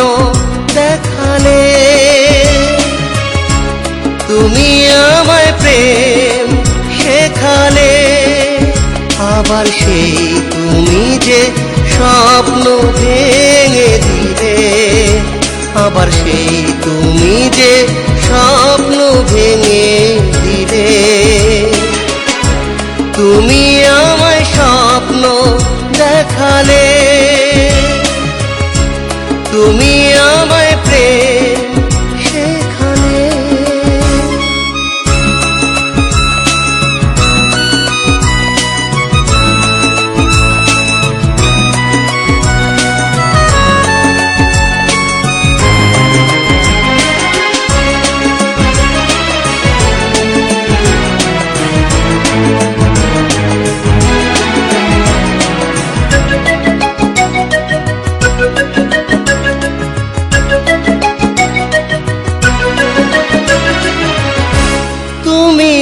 স্বপ্ন দেখালে। তুমি আমায় প্রেম শেখালে। আবার সেই তুমি যে স্বপ্ন ভেঙে দিলে। আবার সেই তুমি যে স্বপ্ন ভেঙে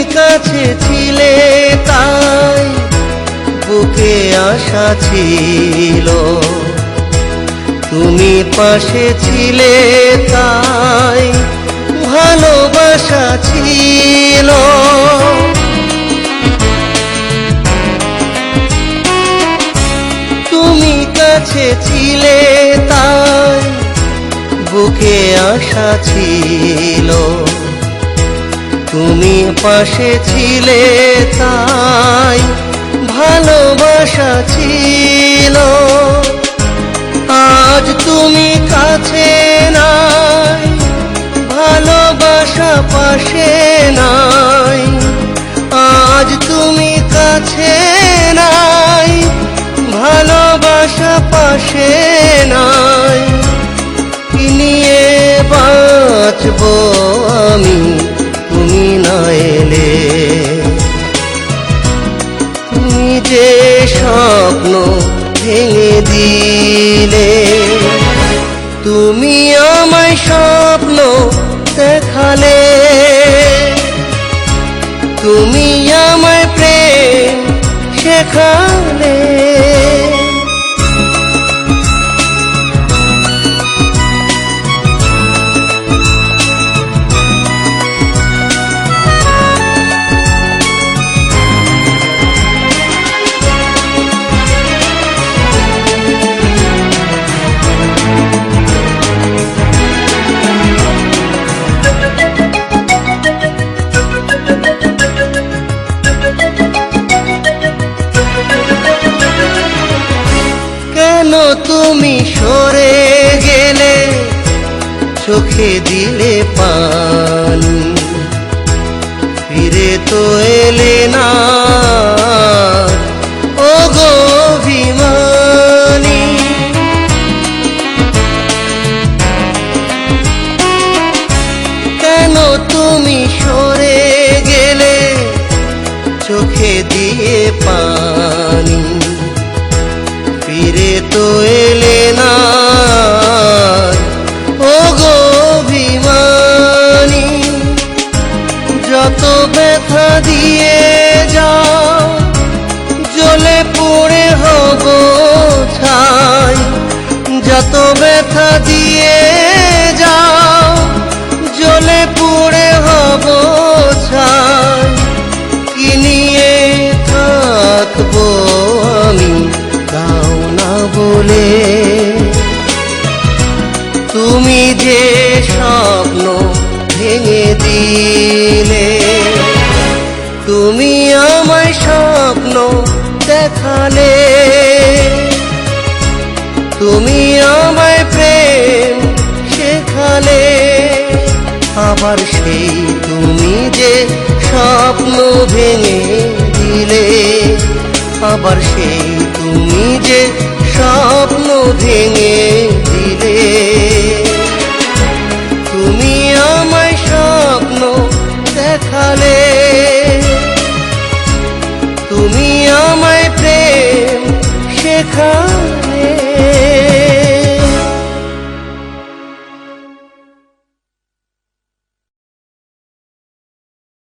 কাছে ছিলে তাই বুকে আশা ছিল। তুমি পাশে ছিলে তাই ভালোবাসা ছিল। তুমি কাছে ছিলে তাই বুকে আশা ছিল। তুমি পাশে ছিলে তাই ভালোবাসা ছিল। আজ তুমি কাছে নাই যে স্বপ্ন ভেঙে দিলে তুমি আমায় স্বপ্ন দেখালে। তুমি আমায় প্রেম শেখালে। চোখে দিলে পানি ফিরে তো পড়ে হব ছাই। যত ব্যথা দিয়ে যাও, জ্বলে পড়ে হব ছাই। কি নিয়ে থাকব আমি দাও না বলে। তুমি যে স্বপ্ন ভেঙে দিলে, তুমি আমায় স্বপ্ন দেখালে। তুমি আমায় প্রেম শেখালে। আবার সেই তুমি যে স্বপ্ন ভেঙে দিলে। আবার সেই তুমি যে স্বপ্ন ভেঙে Khóc.